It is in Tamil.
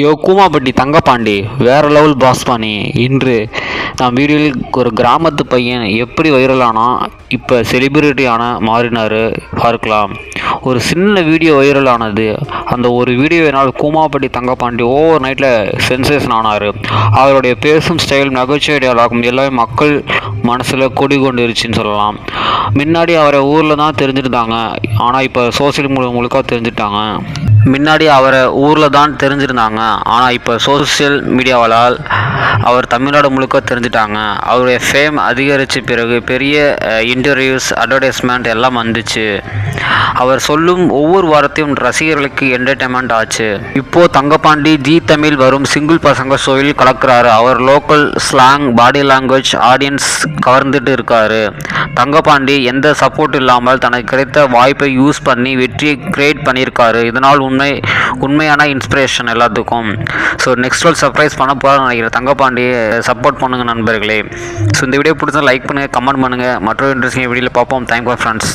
யோ கூமாப்பட்டி தங்கப்பாண்டி வேற லெவல் பாஸ் பண்ணி இன்று நான் வீடியோவில் ஒரு கிராமத்து பையன் எப்படி வைரலானா இப்போ செலிபிரிட்டியான மாறினார் பார்க்கலாம். ஒரு சின்ன வீடியோ வைரல் ஆனது அந்த ஒரு வீடியோவினால் கூமாப்பட்டி தங்கப்பாண்டி ஓவர் நைட்டில் சென்சேஷன் ஆனார். அவருடைய பேசும் ஸ்டைல் நகைச்சுவை டயலாகும் எல்லாமே மக்கள் மனசில் குடி கொண்டுருச்சுன்னு சொல்லலாம். முன்னாடி அவரை ஊரில் தான் தெரிஞ்சிருந்தாங்க. ஆனால் இப்போ சோசியல் மூலம் முழுக்க தெரிஞ்சுட்டாங்க. முன்னாடி அவரை ஊரில் தான் தெரிஞ்சிருந்தாங்க. ஆனால் இப்போ சோசியல் மீடியாவால் அவர் தமிழ்நாடு முழுக்க தெரிஞ்சிட்டாங்க. அவருடைய ஃபேம் அதிகரித்த பிறகு பெரிய இன்டர்வியூஸ் அட்வர்டைஸ்மெண்ட் எல்லாம் வந்துச்சு. அவர் சொல்லும் ஒவ்வொரு வாரத்தையும் ரசிகர்களுக்கு என்டர்டைன்மெண்ட் ஆச்சு. இப்போது தங்கப்பாண்டி ஜி தமிழ் வரும் சிங்கிள் பசங்க ஷோவில் கலக்கிறாரு. அவர் local slang body language audience கவர்ந்துட்டு இருக்காரு. தங்கப்பாண்டி எந்த சப்போர்ட் இல்லாமல் தனக்கு கிடைத்த வாய்ப்பை யூஸ் பண்ணி வெற்றியை கிரியேட் பண்ணியிருக்காரு. இதனால் உண்மை உண்மையான இன்ஸ்பிரேஷன் எல்லாத்துக்கும். ஸோ நெக்ஸ்ட் வேல் சர்ப்ரைஸ் பண்ண போகிறான்னு நினைக்கிறேன். தங்கப்பாண்டியை சப்போர்ட் பண்ணுங்கள் நண்பர்களே. ஸோ இந்த வீடியோ பிடிச்சா லைக் பண்ணுங்கள் கமெண்ட் பண்ணுங்கள் மற்றொரு இன்ட்ரெஸ்டிங் வீடியோவில் பார்ப்போம். Thank you friends